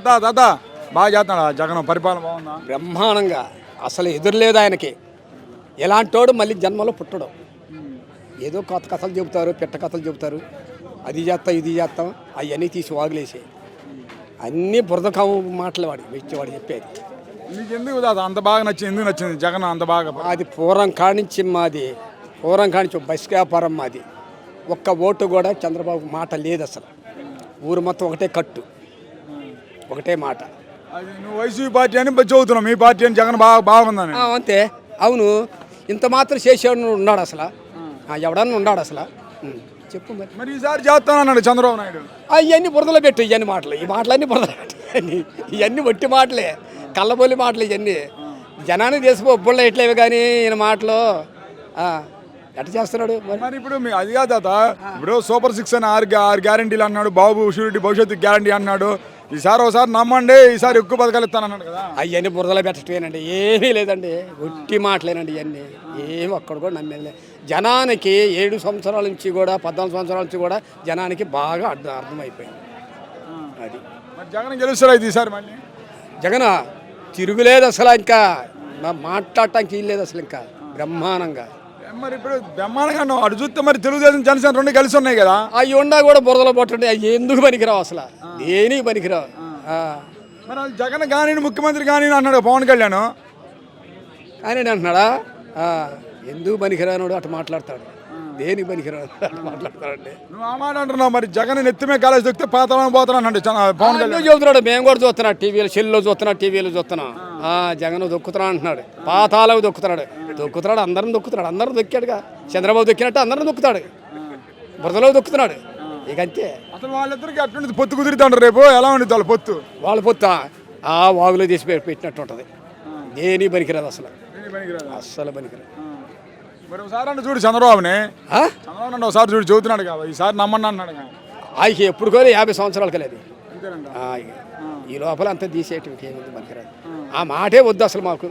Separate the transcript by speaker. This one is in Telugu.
Speaker 1: తాత తాత బాగా చేస్తున్నాడు? జగన్ పరిపాలన బాగుందా?
Speaker 2: బ్రహ్మాండంగా. అసలు ఎదురులేదు ఆయనకి. ఎలాంటోడు మళ్ళీ జన్మలో పుట్టడం. ఏదో కొత్త కథలు చెబుతారు పిట్ట కథలు చెబుతారు. అది చేస్తాం ఇది చేస్తాం అవన్నీ తీసి వాగులేసి. అన్నీ బురద కావు మాటలు వాడి వచ్చేవాడు చెప్పేది.
Speaker 1: నీకు ఎందుకు అంత బాగా నచ్చింది ఎందుకు నచ్చింది? జగన్ అంత బాగా
Speaker 2: అది పూర్వం కానించి మాది పూర్వం కానించి బస్ వ్యాపారం మాది. ఒక్క ఓటు కూడా చంద్రబాబు మాట లేదు అసలు. ఊరు మొత్తం ఒకటే కట్టు. ఒకటే మాట.
Speaker 1: నువ్వు వైసీపీ పార్టీ అని చదువుతున్నావు. మీ పార్టీ అని జగన్ బాగా బాగుందని
Speaker 2: అంతే. అవును. ఇంత మాత్రం చేసేవాడు ఉన్నాడు అసలు. ఎవడన్నా ఉన్నాడు అసలు. చెప్పు మరి.
Speaker 1: మరి ఈసారి చేస్తానన్నాడు చంద్రబాబు నాయుడు.
Speaker 2: అవన్నీ బురదలో పెట్టు ఇవన్నీ మాటలు. ఈ మాటలన్నీ బురదలో పెట్టు. ఇవన్నీ వట్టి మాటలే. కళ్ళబొల్లి మాటలు ఇవన్నీ జనానికి తెలిసిపో ఒప్పుళ్ళ ఎట్లేవి కానీ ఈయన మాటలు. ఎట్ట చేస్తున్నాడు మరి?
Speaker 1: ఇప్పుడు మీ అది కాదు ఇప్పుడు సూపర్ సిక్స్ అని ఆరు ఆరు గ్యారంటీలు అన్నాడు. బాబు షూరిటీ భవిష్యత్తు గ్యారంటీ అన్నాడు. ఈసారి ఒకసారి నమ్మండి ఈసారి ఎక్కువ పథకాలు ఇస్తానన్నాడు కదా.
Speaker 2: అవన్నీ బురదలో పెట్టటమేనండి ఏమీ లేదండి. ఒట్టి మాటలేనండి ఇవన్నీ ఏమి ఒక్కడ కూడా నమ్మేది జనానికి ఏడు సంవత్సరాల నుంచి కూడా పద్నాలుగు సంవత్సరాల నుంచి కూడా జనానికి బాగా అర్థం అర్థమైపోయింది. అది.
Speaker 1: మరి జగన్ గెలుస్తాడు అయితే ఈసారి మళ్ళీ?
Speaker 2: జగన్ తిరుగులేదు అసలు ఇంకా. మాట్లాడటానికి వీల్లేదు అసలు ఇంకా. బ్రహ్మాండంగా.
Speaker 1: మరి ఇప్పుడు బ్రహ్మాండంగా. అటు చూస్తే మరి తెలుగుదేశం జనసేన రెండు కలిసి ఉన్నాయి కదా.
Speaker 2: అవి ఉండా కూడా బురదలో పట్టుండే అవి ఎందుకు పనికిరావు అసలు? దేనికి పనికిరావు? ఆ.
Speaker 1: మరి జగన్ కానీ ముఖ్యమంత్రి కానీ అన్నాడు పవన్ కళ్యాణ్.
Speaker 2: ఆయన అంటున్నాడా? ఆ, ఎందుకు పనికిరానోడు అటు మాట్లాడతాడు. దేనికి పనికిరాడు అటు మాట్లాడతాడండి
Speaker 1: నువ్వు ఆ మాట అంటున్నావు మరి జగన్ నెత్తిమే కాలేజ్ దొక్కితే పాతాళం పోతాను చ- పవన్ కళ్యాణ్.
Speaker 2: చెబుతున్నాడు మేము కూడా చూస్తున్నాం టీవీలో సెల్లో చూస్తున్నా టీవీలో చూస్తున్నాం. ఆ, జగన్ దొక్కుతున్నా అంటున్నాడు. పాతాలకు దొక్కుతున్నాడు. దొక్కుతున్నాడు అందరం దొక్కుతున్నాడు అందరం దొక్కాడుగా. చంద్రబాబు దొక్కినట్టు అందరం దొక్కుతాడు. బురదలో దొక్కుతున్నాడు. ఇక అంతే.
Speaker 1: అసలు వాళ్ళిద్దరికి అటువంటి పొత్తు కుదురుతాడు రేపు ఎలా ఉండిద్ది వాళ్ళ పొత్తు?
Speaker 2: వాళ్ళ పొత్త ఆ వాగులో తీసి పె- పెట్టినట్టు ఉంటుంది. దేని పనికిరాదు అసలు. అస్సలు పనికిరాదు.
Speaker 1: మరి ఒకసారి అంటే చూడు చంద్రబాబుని.
Speaker 2: ఆ?
Speaker 1: చంద్రబాబు ఒకసారి చూడు చదువుతున్నాడు కదా ఈసారి నమ్మని అన్నాడు కదా.
Speaker 2: ఆయనకి ఎప్పుడు కూడా యాభై సంవత్సరాలు కలిది
Speaker 1: అంతేనంట
Speaker 2: ఈ లోపల అంతా తీసేయటం ఏముంది పనికిరాదు. ఆ మాటే వద్దు అసలు మాకు.